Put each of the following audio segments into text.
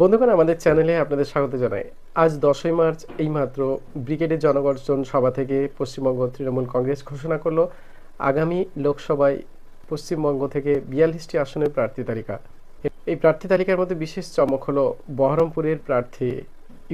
বন্ধুগণ আমাদের চ্যানেলে আপনাদের স্বাগত জানাই। আজ দশই মার্চ এইমাত্র ব্রিগেডের জনগর্জন সভা থেকে পশ্চিমবঙ্গ তৃণমূল কংগ্রেস ঘোষণা করল। আগামী লোকসভায় পশ্চিমবঙ্গ থেকে বিয়াল্লিশটি আসনের প্রার্থী তালিকা। এই প্রার্থী তালিকার মধ্যে বিশেষ চমক হলো বহরমপুরের প্রার্থী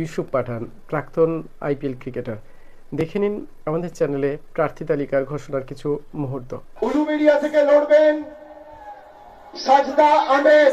ইউসুফ পাঠান প্রাক্তন আইপিএল ক্রিকেটার। দেখে নিন আমাদের চ্যানেলে প্রার্থী তালিকার ঘোষণার কিছু মুহূর্ত। থেকে লড়বেন সাজদা আহমেদ।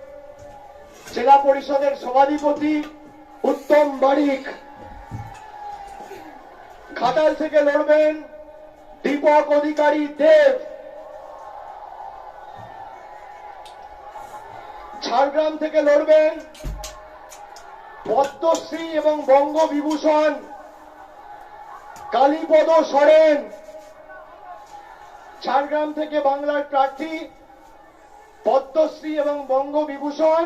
জেলা পরিষদের সভাধিপতি উত্তম বারিক। খাতাল থেকে লড়বেন দীপক অধিকারী দেব। ঝাড়গ্রাম থেকে লড়বেন পদ্মশ্রী এবং বঙ্গ বিভূষণ কালীপদ সরেন। ঝাড়গ্রাম থেকে বাংলার প্রার্থী পদ্মশ্রী এবং বঙ্গ বিভূষণ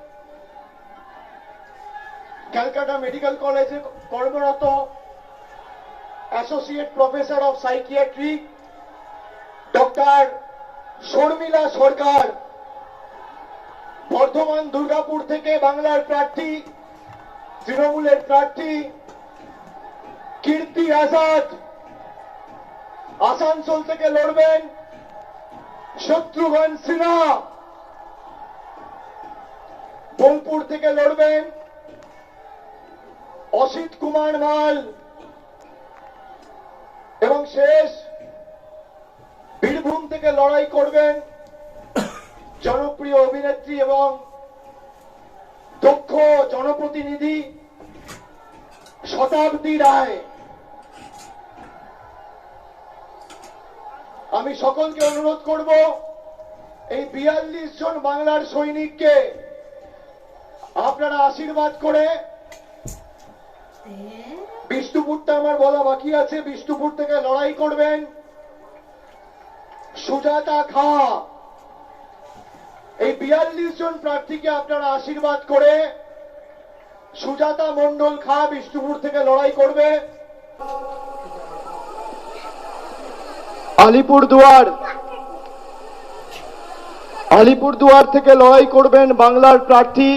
ক্যালকাটা মেডিকেল কলেজে কর্মরত associate professor of psychiatry, doctor Sharmila Sarkar, Bardhaman Durgapur থেকে বাংলার প্রার্থী, তৃণমূলের প্রার্থী, কীর্তি আজাদ, আসানসোল থেকে লড়বেন শত্রুঘ্ন সিনহা, বোলপুর থেকে লড়বেন অসিত কুমার মাল এবং শেষ বীরভূম থেকে লড়াই করবেন জনপ্রিয় অভিনেত্রী এবং দক্ষ জনপ্রতিনিধি শতাব্দী রায়। আমি সকলকে অনুরোধ করব, এই বিয়াল্লিশ জন বাংলার সৈনিককে আপনারা আশীর্বাদ করে বিষ্ণুপুরটা আমার বলা বাকি আছে, বিষ্ণুপুর থেকে লড়াই করবেন। সুজাতা খা। এই বিয়াল্লিশ জন প্রার্থীকে আপনারা আশীর্বাদ করে সুজাতা মন্ডল খা বিষ্ণুপুর থেকে লড়াই করবে। আলিপুরদুয়ার আলিপুরদুয়ার থেকে লড়াই করবেন বাংলার প্রার্থী।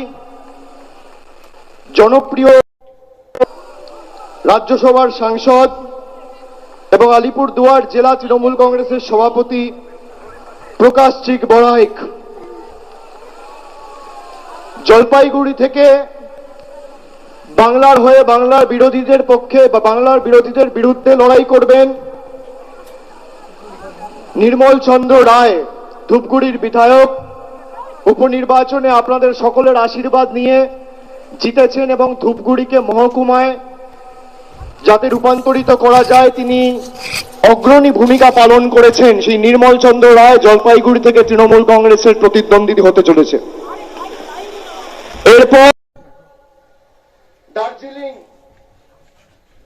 জনপ্রিয় রাজ্যসভার সাংসদ এবং আলিপুরদুয়ার জেলা তৃণমূল কংগ্রেসের সভাপতি প্রকাশ চিক বড়াইক। জলপাইগুড়ি থেকে বাংলার হয়ে বাংলার বিরোধীদের পক্ষে বা বাংলার বিরোধীদের বিরুদ্ধে লড়াই করবেন নির্মল চন্দ্র রায়, ধূপগুড়ির বিধায়ক। উপনির্বাচনে আপনাদের সকলের আশীর্বাদ নিয়ে জিতেছেন এবং ধূপগুড়িকে মহকুমায় যাতে রূপান্তরিত করা যায়, তিনি অগ্রণী ভূমিকা পালন করেছেন সেই নির্মল চন্দ্র রায় জলপাইগুড়ি থেকে তৃণমূল কংগ্রেসের প্রতিদ্বন্দ্বী হতে চলেছে। এরপর দার্জিলিং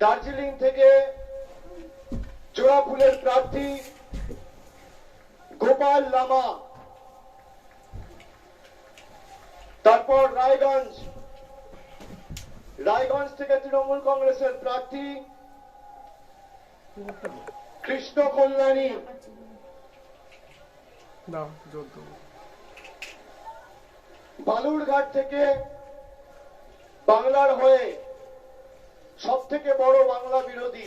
দার্জিলিং থেকে জোড়া ফুলের প্রার্থী গোপাল লামা, তারপর রায়গঞ্জ রায়গঞ্জ থেকে তৃণমূল কংগ্রেসের প্রার্থী কৃষ্ণ কল্যাণী। বালুরঘাট থেকে বাংলার হয়ে সব থেকে বড় বাংলা বিরোধী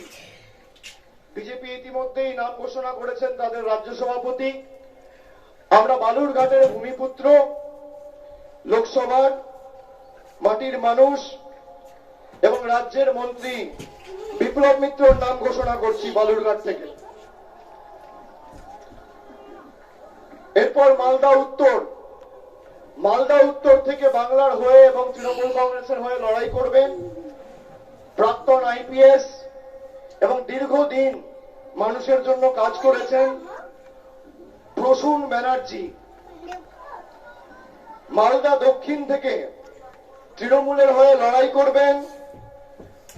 বিজেপি ইতিমধ্যেই নাম ঘোষণা করেছেন তাদের রাজ্য সভাপতি। আমরা বালুরঘাটের ভূমিপুত্র লোকসভার মাটির মানুষ এবং রাজ্যের মন্ত্রী বিপ্লব মিত্রর নাম ঘোষণা করছি বালুরঘাট থেকে। এরপর মালদা উত্তর। মালদা উত্তর থেকে বাংলার হয়ে এবং তৃণমূল কংগ্রেসের হয়ে লড়াই করবেন প্রাক্তন আইপিএস এবং দীর্ঘদিন মানুষের জন্য কাজ করেছেন প্রসূন ব্যানার্জি। মালদা দক্ষিণ থেকে তৃণমূলের হয়ে লড়াই করবেন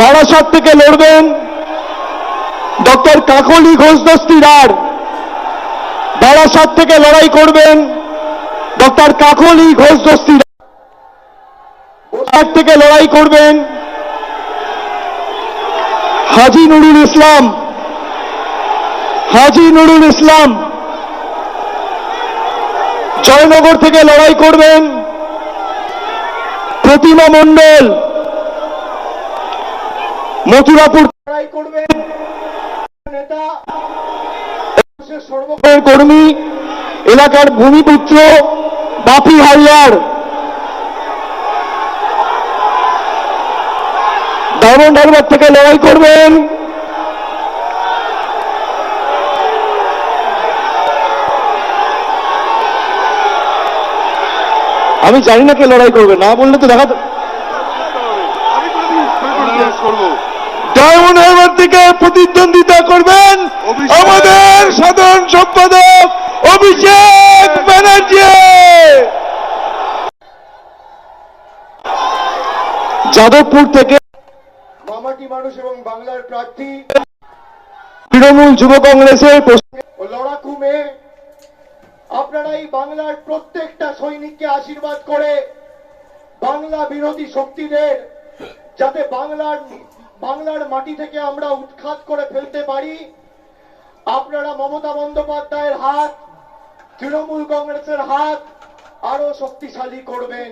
বারাসাত থেকে লড়বেন ডক্টর কাকলি ঘোষ দস্তিদার। বারাসাত থেকে লড়াই করবেন ডক্টর কাকলি ঘোষ দস্তিদার। থেকে লড়াই করবেন হাজি নুরুল ইসলাম। হাজি নুরুল ইসলাম। জয়নগর থেকে লড়াই করবেন প্রতিমা মণ্ডল। মথুরাপুর লড়াই নেতা সর্বকালের কর্মী এলাকার ভূমিপুত্র বাপি হালদার। ডায়মন্ড হারবার থেকে লড়াই করবেন। আমি জানি না কে লড়াই করবে না বললে তো দেখা ডায়মন্ড হারবার থেকে প্রতিদ্বন্দ্বিতা করবেন আমাদের সাধারণ সম্পাদক অভিষেক ব্যানার্জি। যাদবপুর থেকে মামাটি মানুষ এবং বাংলার প্রার্থী। তৃণমূল যুব কংগ্রেসের লড়াকু মেয়ে আপনারা এই বাংলার প্রত্যেকটা সৈনিককে আশীর্বাদ করে বাংলা বিরোধী শক্তিদের যাতে বাংলার বাংলার মাটি থেকে আমরা উৎখাত করে ফেলতে পারি। আপনারা মমতা বন্দ্যোপাধ্যায়ের হাত, তৃণমূল কংগ্রেসের হাত আরও শক্তিশালী করবেন।